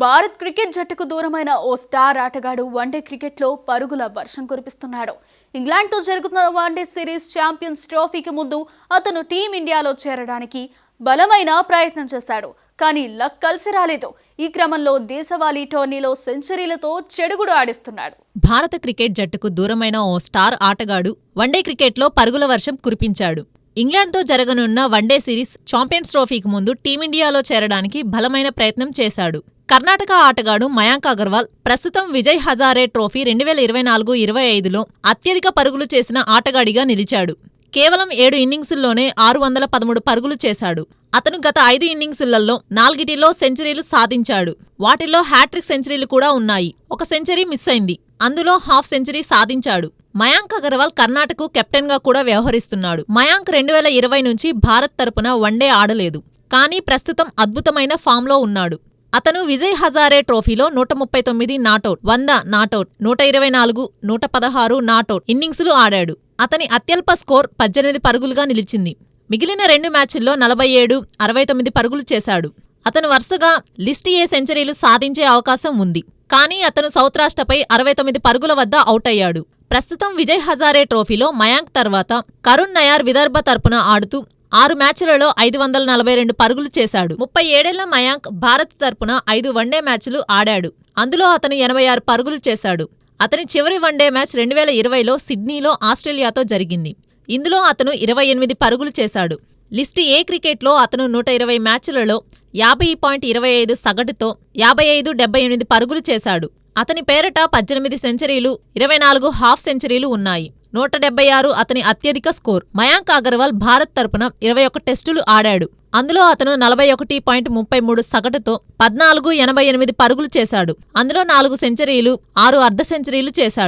Bharat cricket జట్టుకు దూరమైన ఓ star ఆటగాడు వన్డే క్రికెట్లో పరుగుల వర్షం కురిపిస్తున్నాడు. ఇంగ్లాండ్తో జరుగుతున్న వన్డే సిరీస్ ఛాంపియన్స్ ట్రోఫీకి ముందు అతను టీమిండియాలో చేరడానికి బలమైన ప్రయత్నం చేశాడు కానీ లక్ కలిసి రాలేదు. ఈ క్రమంలో దేశవాళీ టోర్నీలో సెంచరీలతో చెడుగుడు ఆడిస్తున్నాడు. భారత క్రికెట్ జట్టుకు దూరమైన ఓ స్టార్ ఆటగాడు వన్డే క్రికెట్లో పరుగుల వర్షం కురిపించాడు. ఇంగ్లాండ్తో జరగనున్న వన్డే సిరీస్ ఛాంపియన్స్ ట్రోఫీకి ముందు టీమిండియాలో చేరడానికి బలమైన ప్రయత్నం చేశాడు. కర్ణాటక ఆటగాడు మయాంక్ అగర్వాల్ ప్రస్తుతం విజయ్ హజారే ట్రోఫీ రెండు వేల ఇరవై నాలుగు ఇరవై ఐదులో అత్యధిక పరుగులు చేసిన ఆటగాడిగా నిలిచాడు. కేవలం ఏడు ఇన్నింగ్సుల్లోనే ఆరు వందల పదమూడు పరుగులు చేశాడు. అతను గత ఐదు ఇన్నింగ్సులలో నాలుగిటిలో సెంచరీలు సాధించాడు. వాటిల్లో హ్యాట్రిక్ సెంచరీలు కూడా ఉన్నాయి. ఒక సెంచరీ మిస్ అయింది. అందులో హాఫ్ సెంచరీ సాధించాడు. మయాంక్ అగర్వాల్ కర్ణాటకకు కెప్టెన్గా కూడా వ్యవహరిస్తున్నాడు. మయాంక్ రెండు వేల ఇరవై నుంచి భారత్ తరపున వన్డే ఆడలేదు. కానీ ప్రస్తుతం అద్భుతమైన ఫామ్లో ఉన్నాడు. అతను విజయ్ హజారే ట్రోఫీలో నూట ముప్పై తొమ్మిది నాటౌట్ వంద నాటౌట్ నూట ఇరవై నాలుగు నూట పదహారు నాటౌట్ ఇన్నింగ్సులు ఆడాడు. అతని అత్యల్ప స్కోర్ పద్దెనిమిది పరుగులుగా నిలిచింది. మిగిలిన రెండు మ్యాచ్ల్లో నలభై ఏడు అరవై తొమ్మిది పరుగులు చేశాడు. అతను వరుసగా లిస్ట్ ఏ సెంచరీలు సాధించే అవకాశం ఉంది. కానీ అతను సౌత్ రాష్ట్రపై అరవై తొమ్మిది పరుగుల వద్ద అవుట్ అయ్యాడు. ప్రస్తుతం విజయ్ హజారే ట్రోఫీలో మయాంక్ తర్వాత కరుణ్ నయార్ విదర్భ తరపున ఆడుతూ ఆరు మ్యాచ్లలో ఐదు వందల నలభై రెండు పరుగులు చేశాడు. ముప్పై ఏడేళ్ళ మయాంక్ భారత్ తరపున ఐదు వన్డే మ్యాచ్లు ఆడాడు. అందులో అతను ఎనభై ఆరు పరుగులు చేశాడు. అతని చివరి వన్డే మ్యాచ్ రెండు వేల ఇరవైలో సిడ్నీలో ఆస్ట్రేలియాతో జరిగింది. ఇందులో అతను ఇరవై ఎనిమిది పరుగులు చేశాడు. లిస్ట్ ఏ క్రికెట్లో అతను నూట ఇరవై మ్యాచ్లలో యాభై పాయింట్ ఇరవై ఐదు సగటుతో యాభై ఐదు డెబ్బై ఎనిమిది పరుగులు చేశాడు. అతని పేరట పద్దెనిమిది సెంచరీలు ఇరవై నాలుగు హాఫ్ సెంచరీలు ఉన్నాయి. నూట డెబ్బై ఆరు అతని అత్యధిక స్కోర్. మయాంక్ అగర్వాల్ భారత్ తరపున ఇరవై ఒక్క టెస్టులు ఆడాడు. అందులో అతను నలభై ఒకటి పాయింట్ ముప్పై మూడు సగటుతో పద్నాలుగు ఎనభై ఎనిమిది పరుగులు చేశాడు. అందులో నాలుగు సెంచరీలు ఆరు అర్ధ సెంచరీలు చేశాడు.